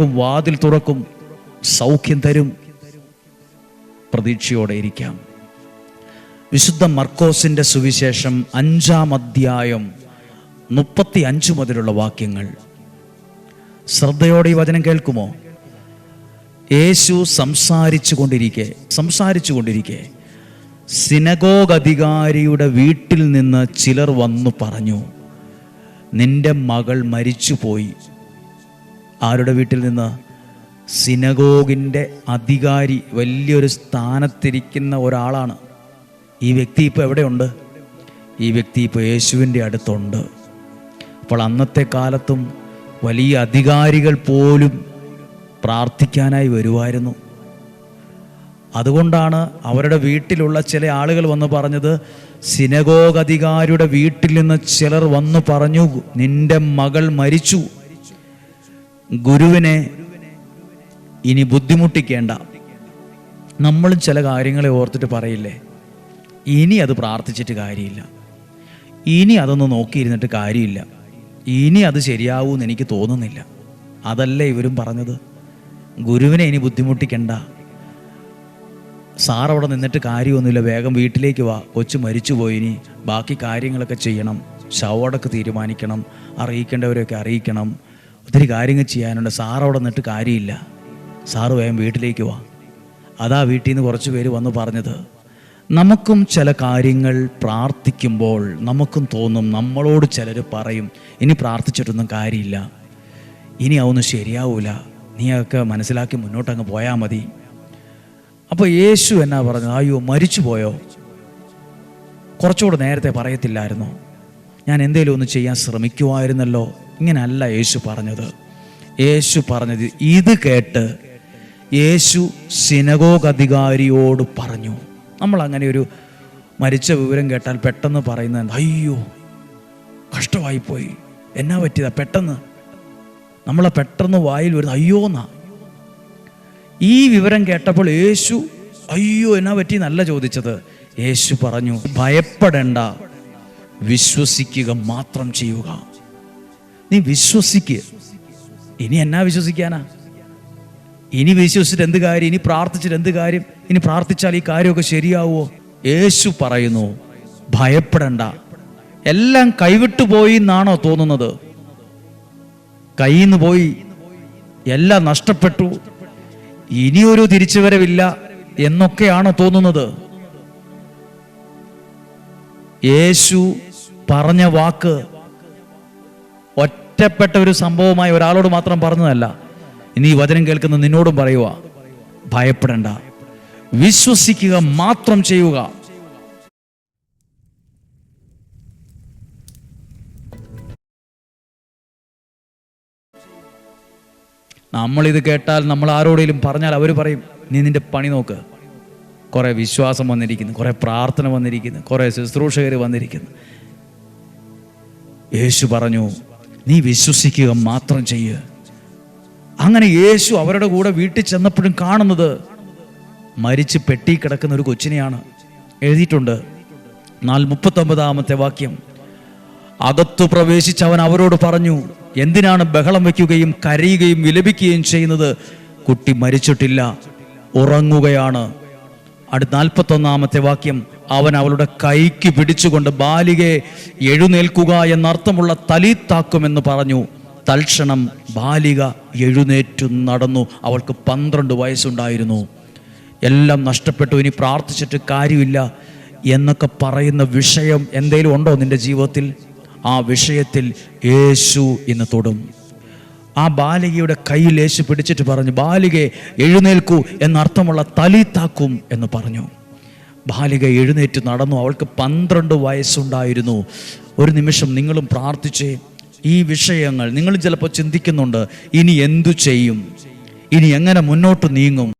വാതിൽ തുറക്കും സൗഖ്യം തരും. പ്രതീക്ഷയോടെ ഇരിക്കാം. വിശുദ്ധ മർക്കോസിന്റെ സുവിശേഷം അഞ്ചാം അധ്യായം മുപ്പത്തി അഞ്ച് മുതലുള്ള വാക്യങ്ങൾ. ശ്രദ്ധയോടെ ഈ വചനം കേൾക്കുമോ? യേശു സംസാരിച്ചു കൊണ്ടിരിക്കെ സംസാരിച്ചു കൊണ്ടിരിക്കെ. സിനഗോഗ് അധികാരിയുടെ വീട്ടിൽ നിന്ന് ചിലർ വന്നു പറഞ്ഞു നിന്റെ മകൾ മരിച്ചുപോയി. ആരുടെ വീട്ടിൽ നിന്ന്? സിനഗോഗിന്റെ അധികാരി വലിയൊരു സ്ഥാനത്തിരിക്കുന്ന ഒരാളാണ്. ഈ വ്യക്തി ഇപ്പോൾ എവിടെയുണ്ട്? ഈ വ്യക്തി ഇപ്പോൾ യേശുവിന്റെ അടുത്തുണ്ട്. അപ്പോൾ അന്നത്തെ കാലത്തും വലിയ അധികാരികൾ പോലും പ്രാർത്ഥിക്കാനായി വരുമായിരുന്നു. അതുകൊണ്ടാണ് അവരുടെ വീട്ടിലുള്ള ചില ആളുകൾ വന്ന് പറഞ്ഞത് സിനഗോഗ് അധികാരിയുടെ വീട്ടിൽ നിന്ന് ചിലർ വന്നു പറഞ്ഞു നിന്റെ മകൾ മരിച്ചു. ഗുരുവിനെ ഇനി ബുദ്ധിമുട്ടിക്കേണ്ട. നമ്മളും ചില കാര്യങ്ങളെ ഓർത്തിട്ട് പറയില്ലേ? ഇനി അത് പ്രാർത്ഥിച്ചിട്ട് കാര്യമില്ല. ഇനി അതൊന്ന് നോക്കിയിരുന്നിട്ട് കാര്യമില്ല. ഇനി അത് ശരിയാവൂന്ന് എനിക്ക് തോന്നുന്നില്ല. അതല്ല ഇവരും പറഞ്ഞത്? ഗുരുവിനെ ഇനി ബുദ്ധിമുട്ടിക്കണ്ട. സാർ അവിടെ നിന്നിട്ട് കാര്യമൊന്നുമില്ല. വേഗം വീട്ടിലേക്ക് വാ. കൊച്ചു മരിച്ചുപോയി ഇനി. ബാക്കി കാര്യങ്ങളൊക്കെ ചെയ്യണം. ശവടക്ക് തീരുമാനിക്കണം. അറിയിക്കേണ്ടവരെയൊക്കെ അറിയിക്കണം. ഒത്തിരി കാര്യങ്ങൾ ചെയ്യാനുണ്ട്. സാർ അവിടെ നിന്നിട്ട് കാര്യമില്ല. സാറ് വേഗം വീട്ടിലേക്ക് വാ. അതാ വീട്ടിൽ നിന്ന് കുറച്ച് പേര് വന്ന് പറഞ്ഞത് നമുക്കും ചില കാര്യങ്ങൾ പ്രാർത്ഥിക്കുമ്പോൾ നമുക്കും തോന്നും നമ്മളോട് ചിലർ പറയും ഇനി പ്രാർത്ഥിച്ചിട്ടൊന്നും കാര്യമില്ല. ഇനി അതൊന്നും ശരിയാവൂല. നീ അതൊക്കെ മനസ്സിലാക്കി മുന്നോട്ടങ്ങ് പോയാൽ മതി. അപ്പോൾ യേശു എന്നാ പറഞ്ഞത് അയ്യോ മരിച്ചു പോയോ കുറച്ചുകൂടെ നേരത്തെ പറയത്തില്ലായിരുന്നോ? ഞാൻ എന്തെങ്കിലും ഒന്ന് ചെയ്യാൻ ശ്രമിക്കുമായിരുന്നല്ലോ ഇങ്ങനല്ല യേശു പറഞ്ഞത്. യേശു പറഞ്ഞത് ഇത് കേട്ട് യേശു സിനഗോഗ് അധികാരിയോട് പറഞ്ഞു. നമ്മൾ അങ്ങനെ ഒരു മരിച്ച വിവരം കേട്ടാൽ പെട്ടെന്ന് പറയുന്നത് അയ്യോ കഷ്ടമായിപ്പോയി. എന്നാ പറ്റിയതാ? പെട്ടെന്ന്. നമ്മളെ പെട്ടെന്ന് വായിൽ വരുന്നത് അയ്യോന്നാ. ഈ വിവരം കേട്ടപ്പോൾ യേശു അയ്യോ എന്നാ പറ്റി നല്ല ചോദിച്ചത്. യേശു പറഞ്ഞു ഭയപ്പെടേണ്ട. വിശ്വസിക്കുക മാത്രം ചെയ്യുക. നീ വിശ്വസിക്കുക ഇനി എന്നാ വിശ്വസിക്കാനാ? ഇനി വിശ്വസിച്ചിട്ട് എന്ത് കാര്യം? ഇനി പ്രാർത്ഥിച്ചിട്ട് എന്ത് കാര്യം? ഇനി പ്രാർത്ഥിച്ചാൽ ഈ കാര്യമൊക്കെ ശരിയാവുമോ യേശു പറയുന്നു ഭയപ്പെടണ്ട. എല്ലാം കൈവിട്ടു പോയി എന്നാണോ തോന്നുന്നത്? കയ്യിൽ നിന്ന് പോയി. എല്ലാം നഷ്ടപ്പെട്ടു. ഇനിയൊരു തിരിച്ചുവരവില്ല എന്നൊക്കെയാണോ തോന്നുന്നത്? യേശു പറഞ്ഞ വാക്ക് ഒറ്റപ്പെട്ട ഒരു സംഭവമായി ഒരാളോട് മാത്രം പറഞ്ഞതല്ല. ഇനി ഈ വചനം കേൾക്കുന്ന നിന്നോടും പറയുക ഭയപ്പെടേണ്ട. വിശ്വസിക്കുക മാത്രം ചെയ്യുക. നമ്മളിത് കേട്ടാൽ നമ്മൾ ആരോടെങ്കിലും പറഞ്ഞാൽ അവർ പറയും നീ നിന്റെ പണി നോക്ക്. കുറേ വിശ്വാസം വന്നിരിക്കുന്നു കുറേ പ്രാർത്ഥന വന്നിരിക്കുന്നു കുറേ ശുശ്രൂഷകർ വന്നിരിക്കുന്നു. യേശു പറഞ്ഞു നീ വിശ്വസിക്കുക മാത്രം ചെയ്യുക അങ്ങനെ യേശു അവരുടെ കൂടെ വീട്ടിൽ ചെന്നപ്പോഴും കാണുന്നത് മരിച്ച് പെട്ടി കിടക്കുന്ന ഒരു കൊച്ചിനെയാണ്. എഴുതിയിട്ടുണ്ട് എന്നാൽ മുപ്പത്തൊമ്പതാമത്തെ വാക്യം. അകത്തു പ്രവേശിച്ച് അവൻ അവരോട് പറഞ്ഞു എന്തിനാണ് ബഹളം വയ്ക്കുകയും കരയുകയും വിലപിക്കുകയും ചെയ്യുന്നത്? കുട്ടി മരിച്ചിട്ടില്ല ഉറങ്ങുകയാണ്. അടുത്ത നാൽപ്പത്തൊന്നാമത്തെ വാക്യം അവൻ അവളുടെ കൈക്ക് പിടിച്ചുകൊണ്ട് ബാലികയെ എഴുന്നേൽക്കുക എന്നർത്ഥമുള്ള തലീത്താക്കുമെന്ന് പറഞ്ഞു. തൽക്ഷണം ബാലിക എഴുന്നേറ്റു നടന്നു. അവൾക്ക് പന്ത്രണ്ട് വയസ്സുണ്ടായിരുന്നു. എല്ലാം നഷ്ടപ്പെട്ടു. ഇനി പ്രാർത്ഥിച്ചിട്ട് കാര്യമില്ല എന്നൊക്കെ പറയുന്ന വിഷയം എന്തെങ്കിലും ഉണ്ടോ നിന്റെ ജീവിതത്തിൽ? ആ വിഷയത്തിൽ യേശു ഇന്ന് തൊടും. ആ ബാലികയുടെ കയ്യിൽ യേശു പിടിച്ചിട്ട് പറഞ്ഞു ബാലികയെ എഴുന്നേൽക്കൂ എന്നർത്ഥമുള്ള തലീത്താക്കും എന്ന് പറഞ്ഞു. ബാലിക എഴുന്നേറ്റ് നടന്നു. അവൾക്ക് പന്ത്രണ്ട് വയസ്സുണ്ടായിരുന്നു. ഒരു നിമിഷം നിങ്ങളും പ്രാർത്ഥിച്ചേ. ഈ വിഷയങ്ങൾ നിങ്ങൾ ചിലപ്പോൾ ചിന്തിക്കുന്നുണ്ട്. ഇനി എന്തു ചെയ്യും? ഇനി എങ്ങനെ മുന്നോട്ട് നീങ്ങും?